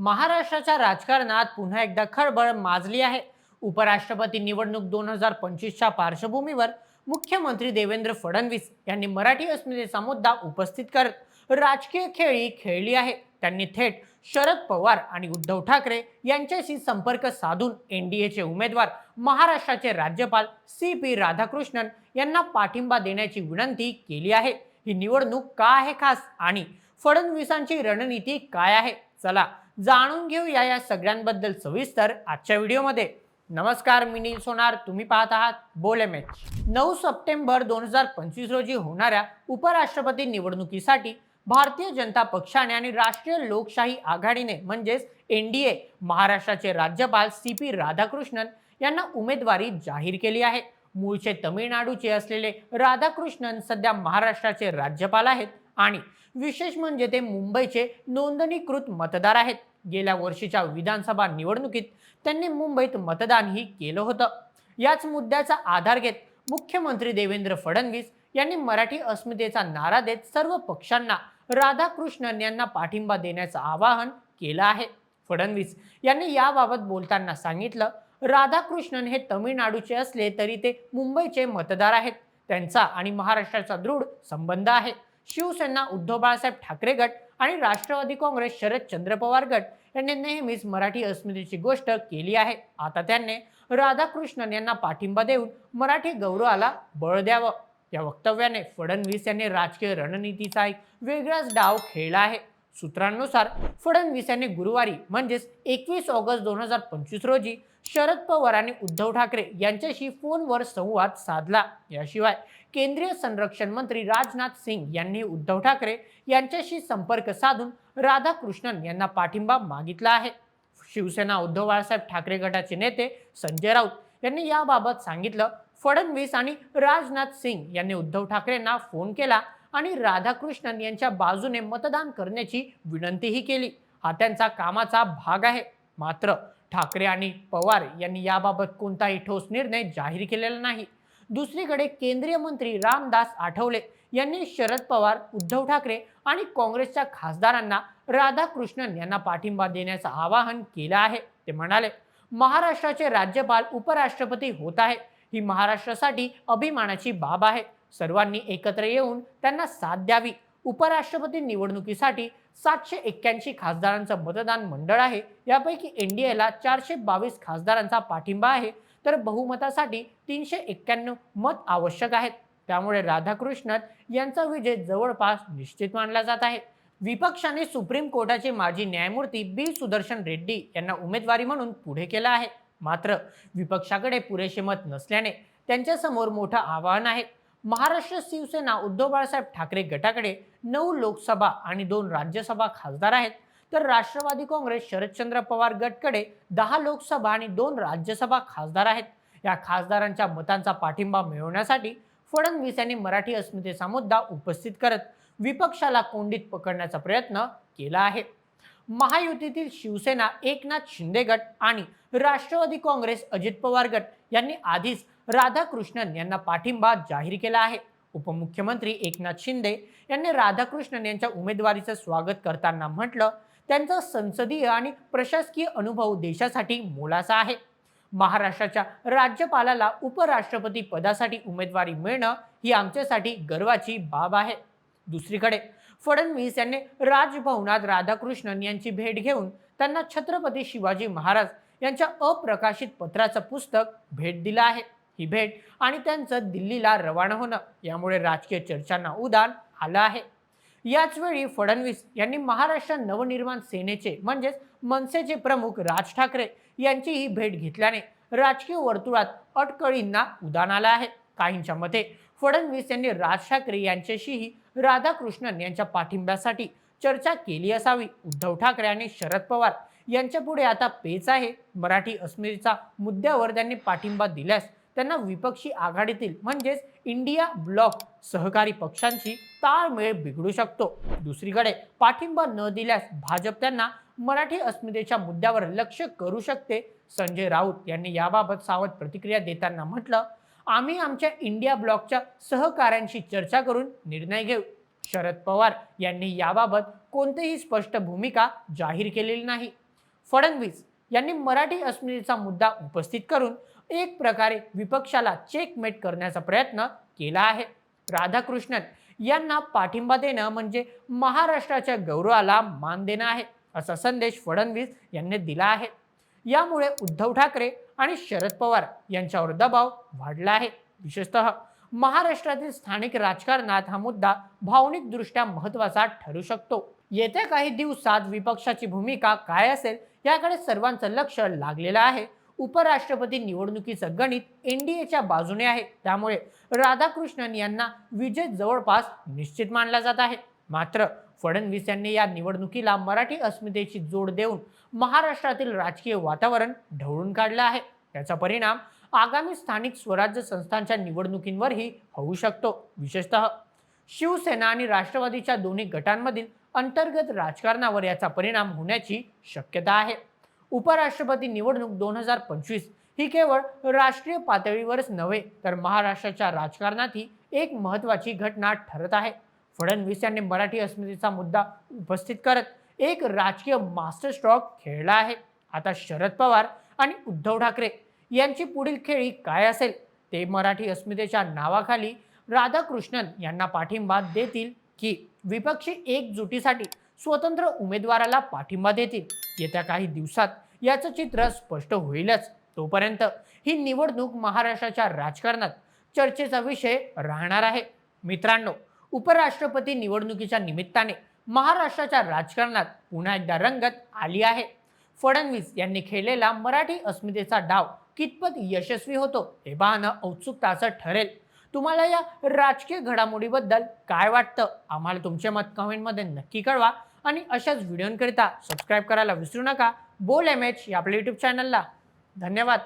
महाराष्ट्राच्या राजकारणात पुन्हा एकदा खळबळ माजली आहे. उपराष्ट्रपती निवडणूक दोन हजार पंचवीसच्या पार्श्वभूमीवर मुख्यमंत्री देवेंद्र फडणवीस यांनी मराठी अस्मितेचा मुद्दा उपस्थित करत राजकीय खेळी खेळली आहे. त्यांनी थेट शरद पवार आणि उद्धव ठाकरे यांच्याशी संपर्क साधून एनडीएचे उमेदवार महाराष्ट्राचे राज्यपाल सी पी राधाकृष्णन यांना पाठिंबा देण्याची विनंती केली आहे. ही निवडणूक का आहे खास आणि फडणवीसांची रणनीती काय आहे? चला जाणून घेऊया या सगळ्यांबद्दल सविस्तर आजच्या व्हिडिओमध्ये. नमस्कार मी नील सोनार. तुम्ही पाहत आहात बोल एम एच. नऊ सप्टेंबर दोन हजार पंचवीस रोजी होणाऱ्या उपराष्ट्रपती निवडणुकीसाठी भारतीय जनता पक्षाने आणि राष्ट्रीय लोकशाही आघाडीने म्हणजेच एन डी ए महाराष्ट्राचे राज्यपाल सी पी राधाकृष्णन यांना उमेदवारी जाहीर केली आहे. मूळचे तमिळनाडूचे असलेले राधाकृष्णन सध्या महाराष्ट्राचे राज्यपाल आहेत आणि विशेष म्हणजे ते मुंबईचे नोंदणीकृत मतदार आहेत. गेल्या वर्षीच्या विधानसभा निवडणुकीत त्यांनी मुंबईत मतदानही केलं होतं. याच मुद्द्याचा आधार घेत मुख्यमंत्री देवेंद्र फडणवीस यांनी मराठी अस्मितेचा नारा देत सर्व पक्षांना राधाकृष्णन यांना पाठिंबा देण्याचं आवाहन केलं आहे. फडणवीस यांनी याबाबत बोलताना सांगितलं राधाकृष्णन हे तमिळनाडूचे असले तरी ते मुंबईचे मतदार आहेत. त्यांचा आणि महाराष्ट्राचा दृढ संबंध आहे. शिवसेना उद्धव बाळासाहेब ठाकरे गट आणि राष्ट्रवादी काँग्रेस शरद चंद्र पवार गट यांनी नेहमीच मराठी अस्मितेची गोष्ट केली आहे. आता त्यांनी राधाकृष्णन यांना पाठिंबा देऊन मराठी गौरवाला बळ द्यावं. या वक्तव्याने फडणवीस यांनी राजकीय रणनीतीचा एक वेगळाच डाव खेळला आहे. सूत्रांनुसार फडणवीस यांनी गुरुवारी म्हणजेच एकवीस ऑगस्ट दोन हजार पंचवीस रोजी शरद पवार आणि उद्धव ठाकरे यांच्याशी फोनवर संवाद साधला. याशिवाय केंद्रीय संरक्षण मंत्री राजनाथ सिंग यांनी उद्धव ठाकरे यांच्याशी संपर्क साधून राधाकृष्णन यांना पाठिंबा मागितला आहे. शिवसेना उद्धव बाळासाहेब ठाकरे गटाचे नेते संजय राऊत यांनी याबाबत सांगितलं. फडणवीस आणि राजनाथ सिंग यांनी उद्धव ठाकरेंना फोन केला. आणि राधाकृष्णन यांच्या बाजूने मतदान करण्याची विनंतीही केली. हा त्यांचा कामाचा भाग आहे. मात्र ठाकरे आणि पवार यांनी याबाबत कोणताही ठोस निर्णय जाहीर केलेला नाही. दुसरीकडे केंद्रीय मंत्री रामदास आठवले यांनी शरद पवार उद्धव ठाकरे आणि काँग्रेसच्या खासदारांना राधाकृष्णन यांना पाठिंबा देण्याचं आवाहन केलं आहे. ते म्हणाले महाराष्ट्राचे राज्यपाल उपराष्ट्रपती होत आहे. ही महाराष्ट्रासाठी अभिमानाची बाब आहे. सर्वांनी एकत्र येऊन त्यांना साथ द्यावी. उपराष्ट्रपती निवडणुकीसाठी सातशे एक्क्याऐंशी खासदारांचं मतदान मंडळ आहे. यापैकी एनडीएला चारशे बावीस खासदारांचा पाठिंबा आहे. तर बहुमतासाठी तीनशे एक्क्याण्णव मत आवश्यक आहेत. त्यामुळे राधाकृष्णन यांचा विजय जवळपास निश्चित मानला जात आहे. विपक्षाने सुप्रीम कोर्टाचे माजी न्यायमूर्ती बी सुदर्शन रेड्डी यांना उमेदवारी म्हणून पुढे केलं आहे. मात्र विपक्षाकडे पुरेसे मत नसल्याने त्यांच्यासमोर मोठं आव्हान आहे. महाराष्ट्र शिवसेना उद्धव बाळासाहेब ठाकरे गटाकडे नऊ लोकसभा आणि दोन राज्यसभा खासदार आहेत. तर राष्ट्रवादी काँग्रेस शरदचंद्र पवार गटकडे दहा लोकसभा आणि दोन राज्यसभा खासदार आहेत. या खासदारांच्या मतांचा पाठिंबा मिळवण्यासाठी फडणवीस यांनी मराठी अस्मितेचा मुद्दा उपस्थित करत विपक्षाला कोंडीत पकडण्याचा प्रयत्न केला आहे. महायुतीतील शिवसेना एकनाथ शिंदे गट आणि राष्ट्रवादी काँग्रेस अजित पवार गट यांनी आधीच राधाकृष्णन यांना पाठिंबा जाहीर केला आहे. उपमुख्यमंत्री एकनाथ शिंदे यांनी राधाकृष्णन यांच्या उमेदवारीचं स्वागत करताना म्हटलं त्यांचा संसदीय आणि प्रशासकीय अनुभव देशासाठी मोलाचा आहे. महाराष्ट्राच्या राज्यपालाला उपराष्ट्रपती पदासाठी उमेदवारी मिळणं ही आमच्यासाठी गर्वाची बाब आहे. दुसरीकडे फडणवीस यांनी राजभवनात राधाकृष्णन यांची भेट घेऊन त्यांना छत्रपती शिवाजी महाराज यांच्या अप्रकाशित पत्राचं पुस्तक भेट दिलं आहे. ही भेट आणि त्यांचं दिल्लीला रवाना होणं यामुळे राजकीय चर्चांना उदान आलं आहे. याच वेळी फडणवीस यांनी महाराष्ट्र नवनिर्माण सेनेचे म्हणजेच मनसेचे प्रमुख राज ठाकरे यांचीही भेट घेतल्याने राजकीय वर्तुळात अटकळींना उदान आलं आहे. काहींच्या मते फडणवीस यांनी राज ठाकरे यांच्याशीही राधाकृष्णन यांच्या पाठिंब्यासाठी चर्चा केली असावी. उद्धव ठाकरे आणि शरद पवार यांच्या पुढे आता पेच आहे. मराठी अस्मितेचा मुद्द्यावर त्यांनी पाठिंबा दिल्यास त्यांना विपक्षी आघाडीतील म्हणजेच इंडिया ब्लॉक सहकारी पक्षांशी ताळमेळ बिघडू शकतो. दुसरीकडे पाठिंबा न दिल्यास भाजप त्यांना मराठी अस्मितेच्या मुद्द्यावर लक्ष करू शकते. संजय राऊत यांनी याबाबत सावध प्रतिक्रिया देताना म्हटलं आम्ही आमच्या इंडिया ब्लॉकच्या सहकाऱ्यांशी चर्चा करून निर्णय घेऊ. शरद पवार यांनी याबाबत कोणतीही स्पष्ट भूमिका जाहीर केलेली नाही. फडणवीस यांनी मराठी अस्मितेचा मुद्दा उपस्थित करून एक प्रकारे विपक्षाला चेकमेट करण्याचा प्रयत्न केला आहे. राधाकृष्णन यांना पाठिंबा देणं म्हणजे महाराष्ट्राच्या गौरवाला मान देणं आहे असा संदेश फडणवीस यांनी दिला आहे. यामुळे उद्धव ठाकरे आणि शरद पवार यांच्यावर दबाव वाढला आहे. विशेषतः महाराष्ट्रातील स्थानिक राजकारणात हा मुद्दा भावनिकदृष्ट्या महत्त्वाचा ठरू शकतो. येत्या काही दिवसात विपक्षाची भूमिका काय असेल याकडे सर्वांचं लक्ष लागलेलं आहे. उपराष्ट्रपती निवडणुकीचं गणित एनडीएच्या बाजूने आहे. त्यामुळे राधाकृष्णन यांना विजय जवळपास निश्चित मानला जात आहे. मात्र फडणवीस यांनी या निवडणुकीला मराठी अस्मितेची जोड देऊन महाराष्ट्रातील राजकीय वातावरण ढवळून काढलं आहे. याचा परिणाम आगामी स्थानिक स्वराज्य संस्थांच्या निवडणुकींवरही होऊ शकतो विशेषतः शिवसेना आणि राष्ट्रवादीच्या दोन्ही गटांमधील अंतर्गत राजकारणावर याचा परिणाम होण्याची शक्यता आहे. उपराष्ट्रपती निवडणूक दोन हजार पंचवीस ही केवळ राष्ट्रीय पातळीवरच नव्हे तर महाराष्ट्राच्या राजकारणातही एक महत्वाची घटना ठरत आहे. फडणवीस यांनी मराठी अस्मितेचा मुद्दा उपस्थित करत एक राजकीय मास्टर स्ट्रॉक खेळला आहे. आता शरद पवार आणि उद्धव ठाकरे यांची पुढील खेळी काय असेल ते मराठी अस्मितेच्या नावाखाली राधाकृष्णन यांना पाठिंबा देतील की विपक्षी एकजुटीसाठी स्वतंत्र उमेदवाराला पाठिंबा देतील. येत्या काही दिवसात याचं चित्र स्पष्ट होईलच. तोपर्यंत ही निवडणूक महाराष्ट्राच्या राजकारणात चर्चेचा विषय राहणार आहे. मित्रांनो उपराष्ट्रपती निवडणुकीच्या निमित्ताने महाराष्ट्राच्या राजकारणात पुन्हा एकदा रंगत आली आहे. फडणवीस यांनी खेळलेला मराठी अस्मितेचा डाव कितपत यशस्वी होतो हे पाहणं असं ठरेल. तुम्हाला या राजकीय घडामोडीबद्दल काय वाटतं? आम्हाला तुमचे मत कमेंटमध्ये नक्की कळवा. आणि अशाच व्हिडिओंकरिता सबस्क्राईब करायला विसरू नका. बोल एम एच या आपल्या यूट्यूब चॅनलला धन्यवाद.